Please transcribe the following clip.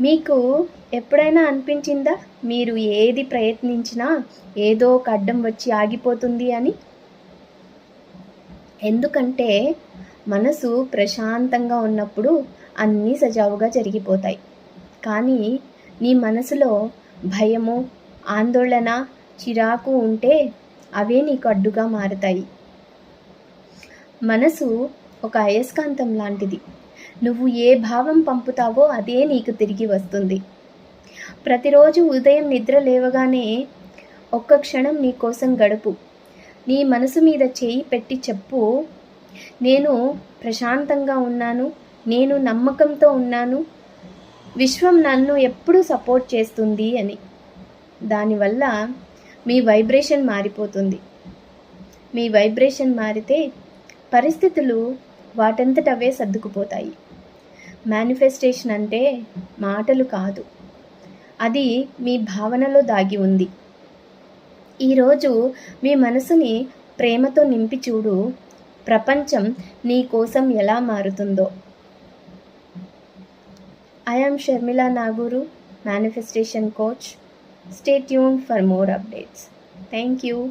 మీకు ఎప్పుడైనా అనిపించిందా? మీరు ఏది ప్రయత్నించినా ఏదో ఒక అడ్డం వచ్చి ఆగిపోతుంది అని? ఎందుకంటే మనసు ప్రశాంతంగా ఉన్నప్పుడు అన్నీ సజావుగా జరిగిపోతాయి. కానీ నీ మనసులో భయము ఆందోళన చిరాకు ఉంటే అవే నీకు అడ్డుగా మారుతాయి. మనసు ఒక అయస్కాంతం లాంటిది. నువ్వు ఏ భావం పంపుతావో అదే నీకు తిరిగి వస్తుంది. ప్రతిరోజు ఉదయం నిద్ర లేవగానే ఒక్క క్షణం నీ కోసం గడుపు. నీ మనసు మీద చేయి పెట్టి చెప్పు నేను ప్రశాంతంగా ఉన్నాను నేను నమ్మకంతో ఉన్నాను విశ్వం నన్ను ఎప్పుడూ సపోర్ట్ చేస్తుంది అని. దానివల్ల మీ వైబ్రేషన్ మారిపోతుంది. మీ వైబ్రేషన్ మారితే పరిస్థితులు వాటంతట అవే సర్దుకుపోతాయి. మేనిఫెస్టేషన్ అంటే మాటలు కాదు. అది మీ భావనలో దాగి ఉంది. ఈరోజు మీ మనసుని ప్రేమతో నింపి చూడు. ప్రపంచం నీ కోసం ఎలా మారుతుందో. I am Sharmila Naguru manifestation coach stay tune for more updates thank you